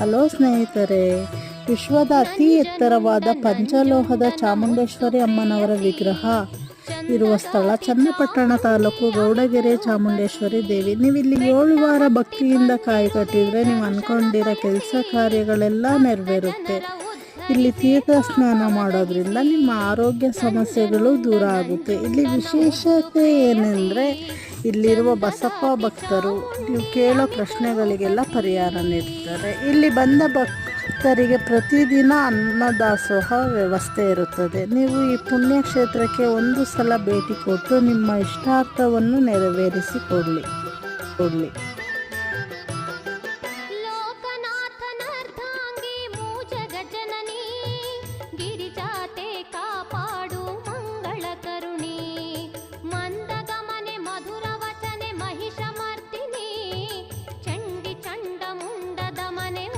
Hello ಸ್ನೇಹಿತರೆ, ವಿಶ್ವದ ಅತಿ ಎತ್ತರವಾದ ಪಂಚಲೋಹದ ಚಾಮುಂಡೇಶ್ವರಿ ಅಮ್ಮನವರ ವಿಗ್ರಹ. ಇರುವ ಸ್ಥಳ ಚನ್ನಪಟ್ಟಣ ತಾಲೂಕು ಗೌಡಗೆರೆ ಚಾಮುಂಡೇಶ್ವರಿ ದೇವಿ. ನೀವು ಇಲ್ಲಿ ಏಳು ವಾರ ಭಕ್ತಿಯಿಂದ ಕಾಯಿ ಕಟ್ಟಿದರೆ ನೀವು ಅಂದ್ಕೊಂಡಿರೋ ಕೆಲಸ ಕಾರ್ಯಗಳೆಲ್ಲ ನೆರವೇರುತ್ತೆ. ಇಲ್ಲಿ ತೀರ್ಥ ಸ್ನಾನ ಮಾಡೋದ್ರಿಂದ ನಿಮ್ಮ ಆರೋಗ್ಯ ಸಮಸ್ಯೆಗಳು ದೂರ ಆಗುತ್ತೆ. ಇಲ್ಲಿ ವಿಶೇಷತೆ ಏನೆಂದರೆ ಇಲ್ಲಿರುವ ಬಸಪ್ಪ ಭಕ್ತರು ನೀವು ಕೇಳೋ ಪ್ರಶ್ನೆಗಳಿಗೆಲ್ಲ ಪರಿಹಾರ ನೀಡ್ತಾರೆ. ಇಲ್ಲಿ ಬಂದ ಭಕ್ತರಿಗೆ ಪ್ರತಿದಿನ ಅನ್ನದಾಸೋಹ ವ್ಯವಸ್ಥೆ ಇರುತ್ತದೆ. ನೀವು ಈ ಪುಣ್ಯಕ್ಷೇತ್ರಕ್ಕೆ ಒಂದು ಸಲ ಭೇಟಿ ಕೊಟ್ಟು ನಿಮ್ಮ ಇಷ್ಟಾರ್ಥವನ್ನು ನೆರವೇರಿಸಿಕೊಳ್ಳಿ. ಕೊಡಲಿ. রাত